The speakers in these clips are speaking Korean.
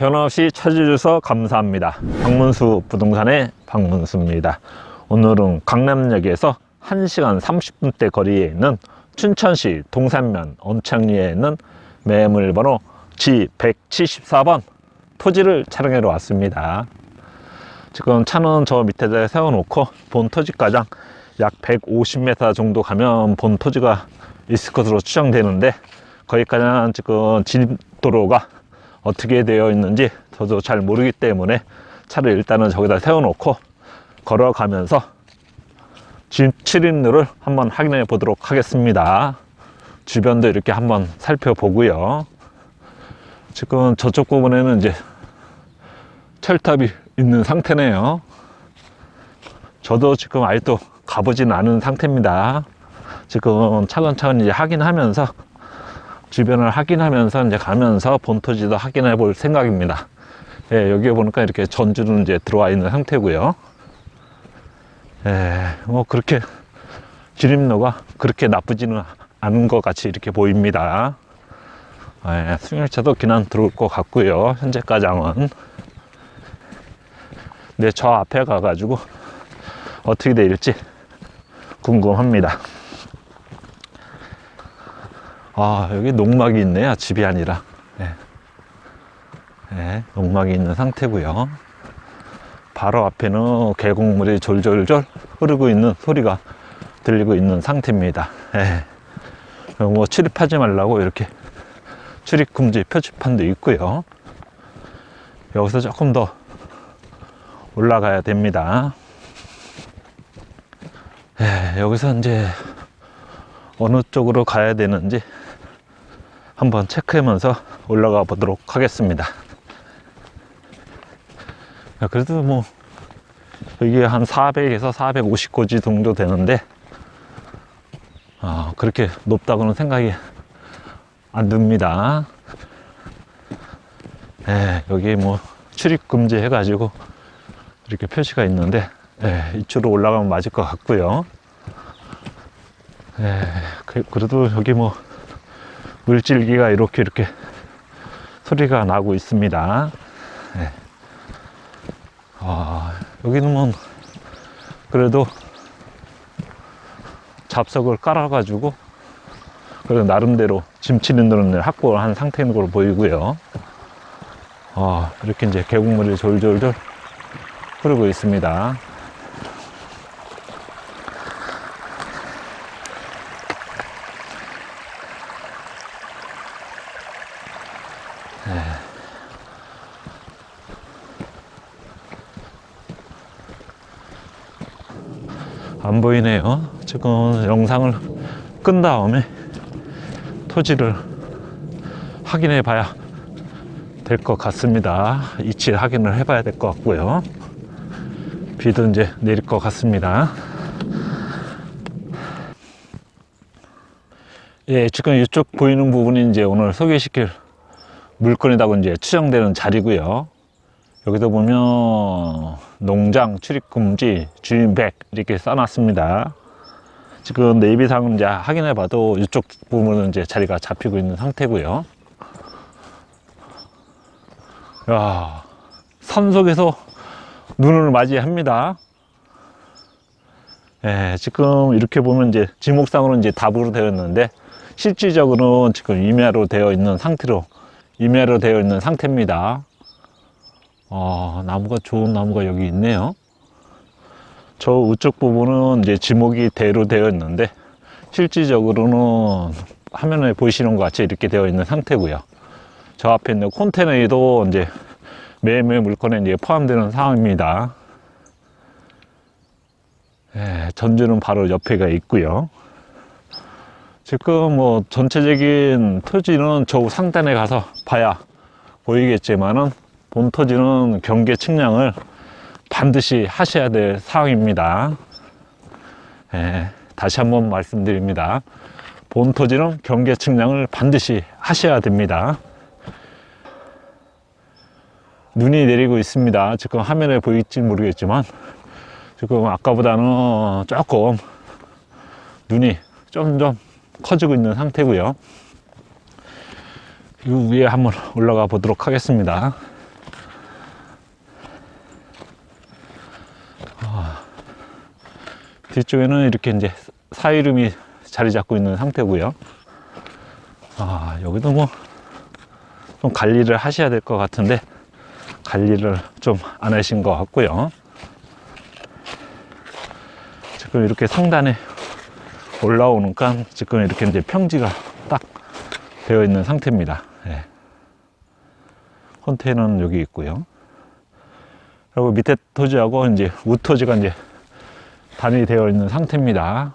변함없이 찾아주셔서 감사합니다. 박문수 부동산의 박문수입니다. 오늘은 강남역에서 1시간 30분대 거리에 있는 춘천시 동산면 언창리에 있는 매물번호 G174번 토지를 촬영하러 왔습니다. 지금 차는 저 밑에다 세워놓고 본 토지가장 약 150m 정도 가면 본 토지가 있을 것으로 추정되는데 거기까지는 지금 진입도로가 어떻게 되어 있는지 저도 잘 모르기 때문에 차를 일단은 저기다 세워놓고 걸어가면서 집 출입로를 한번 확인해 보도록 하겠습니다. 주변도 이렇게 한번 살펴보고요. 지금 저쪽 부분에는 이제 철탑이 있는 상태네요. 저도 지금 아직도 가보진 않은 상태입니다. 지금 차근차근 이제 확인하면서 주변을 확인하면서 이제 가면서 본토지도 확인해 볼 생각입니다. 예, 여기 보니까 이렇게 전주는 이제 들어와 있는 상태고요. 예, 뭐 그렇게 진입로가 그렇게 나쁘지는 않은 것 같이 이렇게 보입니다. 예, 승용차도 기난 들어올 것 같고요. 현재까지는. 네, 저 앞에 가가지고 어떻게 될지 궁금합니다. 아, 여기 농막이 있네요. 집이 아니라. 네. 네, 농막이 있는 상태고요. 바로 앞에는 계곡물이 졸졸졸 흐르고 있는 소리가 들리고 있는 상태입니다. 네. 뭐 출입하지 말라고 이렇게 출입 금지 표지판도 있고요. 여기서 조금 더 올라가야 됩니다. 예, 여기서 이제 어느 쪽으로 가야 되는지 한번 체크하면서 올라가 보도록 하겠습니다. 야, 그래도 뭐 이게 한 400에서 450고지 정도 되는데 아, 그렇게 높다고는 생각이 안 듭니다. 예, 여기 뭐 출입 금지 해가지고 이렇게 표시가 있는데 예, 이쪽으로 올라가면 맞을 것 같고요. 예, 그, 그래도 여기 뭐 물질기가 이렇게 이렇게 소리가 나고 있습니다. 예. 아, 여기는 뭐 그래도 잡석을 깔아가지고 그래도 나름대로 짐 치는 데는 확보를 한 상태인 걸로 보이고요. 아, 이렇게 이제 계곡물이 졸졸졸 흐르고 있습니다. 안 보이네요. 지금 영상을 끈 다음에 토지를 확인해 봐야 될 것 같습니다. 이치 확인을 해 봐야 될 것 같고요. 비도 이제 내릴 것 같습니다. 예, 지금 이쪽 보이는 부분이 이제 오늘 소개시킬 물건이라고 이제 추정되는 자리고요. 여기도 보면 농장 출입 금지 주인 100 이렇게 써놨습니다. 지금 네이비상 이제 확인해 봐도 이쪽 부분은 이제 자리가 잡히고 있는 상태고요. 야, 산 속에서 눈을 맞이합니다. 예, 지금 이렇게 보면 이제 지목상으로 이제 답으로 되어 있는데 실질적으로는 지금 임야로 되어 있는 상태로 임야로 되어 있는 상태입니다. 아, 나무가 좋은 나무가 여기 있네요. 저 우측 부분은 이제 지목이 대로 되어 있는데 실질적으로는 화면에 보이시는 것 같이 이렇게 되어 있는 상태고요. 저 앞에 있는 컨테이너에도 이제 매매 물건에 이제 포함되는 상황입니다. 예, 전주는 바로 옆에가 있고요. 지금 뭐 전체적인 토지는 저 상단에 가서 봐야 보이겠지만은 본 토지는 경계 측량을 반드시 하셔야 될 사항입니다. 예, 다시 한번 말씀드립니다. 본 토지는 경계 측량을 반드시 하셔야 됩니다. 눈이 내리고 있습니다. 지금 화면에 보일지 모르겠지만 지금 아까보다는 조금 눈이 점점 커지고 있는 상태고요. 이 위에 한번 올라가 보도록 하겠습니다. 아, 뒤쪽에는 이렇게 이제 사이름이 자리 잡고 있는 상태고요. 아, 여기도 뭐 좀 관리를 하셔야 될 것 같은데 관리를 좀 안 하신 것 같고요. 지금 이렇게 상단에 올라오니까 지금 이렇게 이제 평지가 딱 되어 있는 상태입니다. 예. 컨테이너는 여기 있고요. 그리고 밑에 토지하고 이제 우토지가 이제 단위 되어 있는 상태입니다.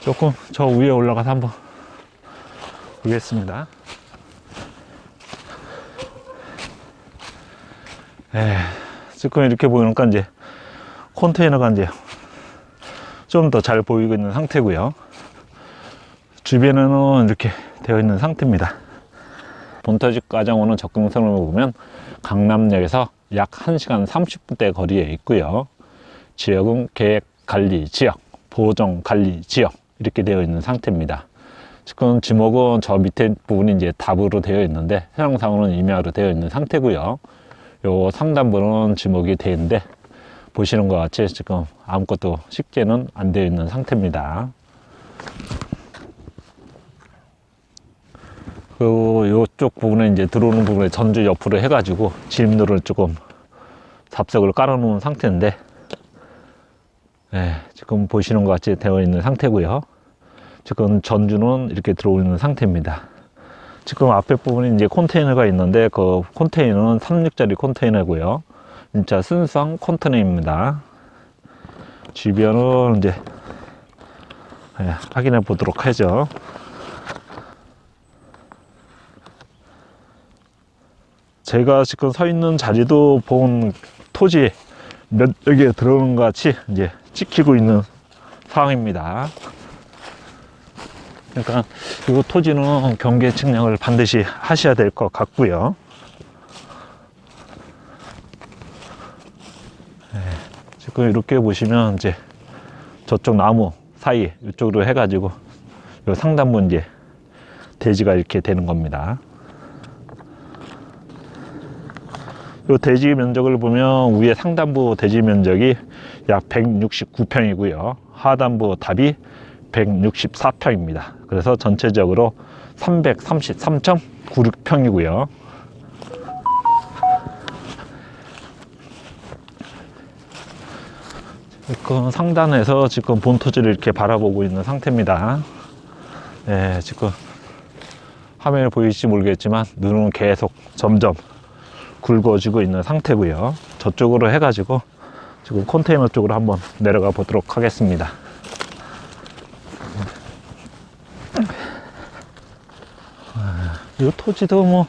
조금 저 위에 올라가서 한번 보겠습니다. 예, 지금 이렇게 보니까 이제 컨테이너가 이제 좀 더 잘 보이고 있는 상태고요. 주변에는 이렇게 되어 있는 상태입니다. 본터지 과정 오는 접근성을 보면 강남역에서 약 1시간 30분대 거리에 있고요. 지역은 계획 관리 지역, 보정 관리 지역 이렇게 되어 있는 상태입니다. 지금 지목은 저 밑에 부분이 이제 답으로 되어 있는데 해상상으로는 임야로 되어 있는 상태고요. 요 상단부는 지목이 되어 있는데 보시는 것 같이 지금 아무것도 식재는 안 되어 있는 상태입니다. 그 요쪽 부분에 이제 들어오는 부분에 전주 옆으로 해가지고 진입로를 조금 잡석을 깔아놓은 상태인데 예, 지금 보시는 것 같이 되어 있는 상태고요. 지금 전주는 이렇게 들어오는 상태입니다. 지금 앞에 부분에 이제 컨테이너가 있는데 그 컨테이너는 36짜리 컨테이너고요. 진짜 순수한 컨테이너입니다. 주변은 이제 예, 확인해 보도록 하죠. 제가 지금 서 있는 자리도 본 토지 몇 여기에 들어오는 것 같이 이제 찍히고 있는 상황입니다. 그러니까 이 토지는 경계 측량을 반드시 하셔야 될 것 같고요. 네, 지금 이렇게 보시면 이제 저쪽 나무 사이 이쪽으로 해가지고 요 상단부 이제 대지가 이렇게 되는 겁니다. 요 대지 면적을 보면 위에 상단부 대지 면적이 약 169평이고요. 하단부 답이 164평입니다. 그래서 전체적으로 333.96평이고요. 지금 상단에서 지금 본토지를 이렇게 바라보고 있는 상태입니다. 네, 지금 화면에 보이실지 모르겠지만 눈은 계속 점점 굵어지고 있는 상태고요. 저쪽으로 해가지고 지금 컨테이너 쪽으로 한번 내려가 보도록 하겠습니다. 이 토지도 뭐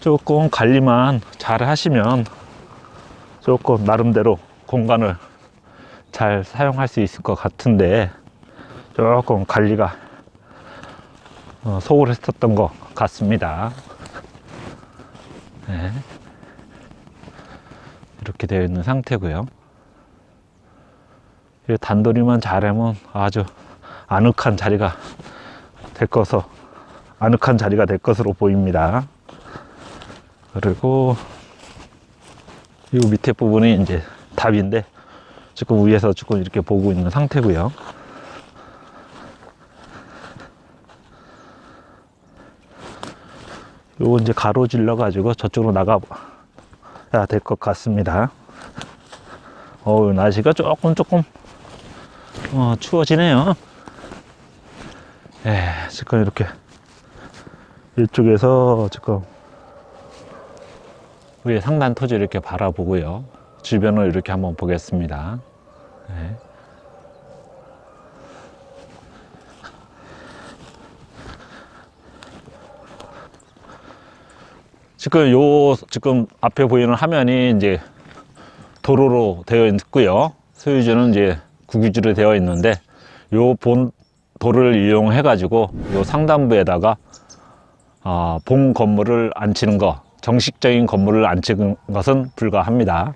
조금 관리만 잘 하시면 조금 나름대로 공간을 잘 사용할 수 있을 것 같은데 조금 관리가 어, 소홀했었던 것 같습니다. 네. 이렇게 되어 있는 상태고요. 이 단돌이만 잘하면 아주 아늑한 자리가 될 것으로 아늑한 자리가 될 것으로 보입니다. 그리고 이 밑에 부분이 이제 답인데 지금 위에서 조금 이렇게 보고 있는 상태고요. 요거 이제 가로질러 가지고 저쪽으로 나가 야 될 것 같습니다. 어우 날씨가 조금 조금 어, 추워지네요. 예, 지금 이렇게 이쪽에서 지금 위에 상단 토지를 이렇게 바라보고요. 주변을 이렇게 한번 보겠습니다. 예. 지금 요 지금 앞에 보이는 화면이 이제 도로로 되어 있고요. 소유주는 이제 국유지로 되어 있는데 요 본 도로를 이용해 가지고 요 상단부에다가 아, 본 건물을 안치는 거 정식적인 건물을 안치는 것은 불가합니다.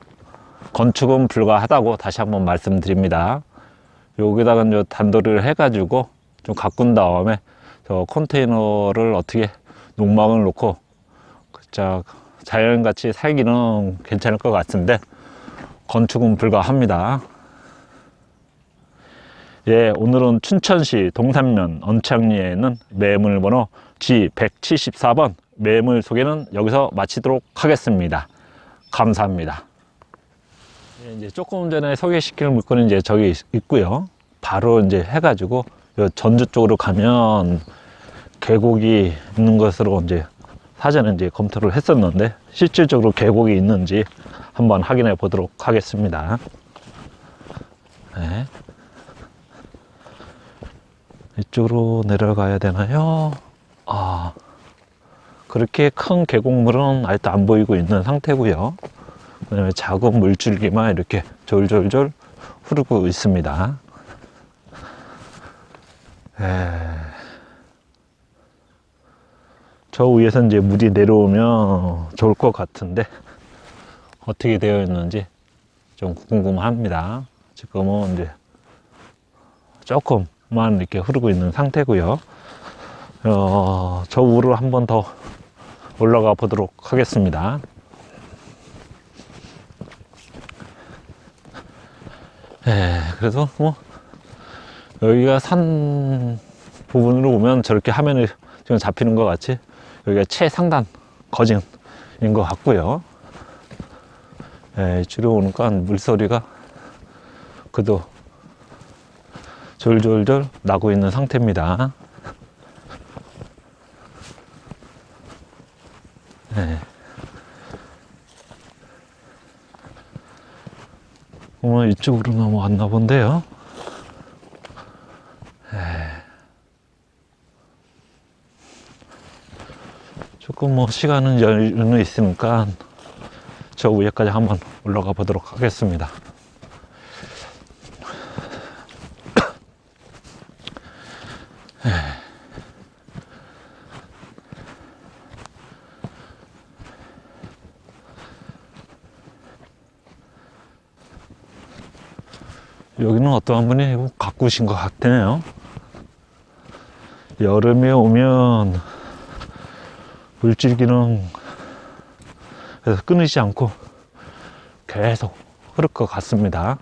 건축은 불가하다고 다시 한번 말씀드립니다. 여기다가 이제 단도리를 해가지고 좀 가꾼 다음에 저 컨테이너를 어떻게 농막을 놓고 자 자연같이 살기는 괜찮을 것 같은데 건축은 불가합니다. 예, 오늘은 춘천시 동산면 언창리에 있는 매물번호 G174번 매물 소개는 여기서 마치도록 하겠습니다. 감사합니다. 예, 이제 조금 전에 소개시킬 물건은 이제 저기 있- 있고요. 바로 이제 해가지고 요 전주 쪽으로 가면 계곡이 있는 것으로 이제 사전에 이제 검토를 했었는데 실질적으로 계곡이 있는지 한번 확인해 보도록 하겠습니다. 네. 이쪽으로 내려가야 되나요? 아, 그렇게 큰 계곡물은 아직도 안 보이고 있는 상태고요. 그다음에 작은 물줄기만 이렇게 졸졸졸 흐르고 있습니다. 에... 저 위에서 이제 물이 내려오면 좋을 것 같은데 어떻게 되어 있는지 좀 궁금합니다. 지금은 이제 조금만 이렇게 흐르고 있는 상태고요. 어, 저 위로 한번 더 올라가 보도록 하겠습니다. 예, 그래서 뭐 여기가 산 부분으로 보면 저렇게 화면이 지금 잡히는 것 같이 여기가 최상단 거진인 것 같고요. 예, 이쪽으로 오니까 물소리가 그도 졸졸졸 나고 있는 상태입니다. 예. 오늘 이쪽으로 넘어왔나 본데요. 조금 뭐 시간은 여유는 있으니까 저 위에까지 한번 올라가 보도록 하겠습니다. 여기는 어떠한 분이 가꾸신 것 같네요. 여름에 오면 물줄기는 그래서 끊이지 않고 계속 흐를 것 같습니다.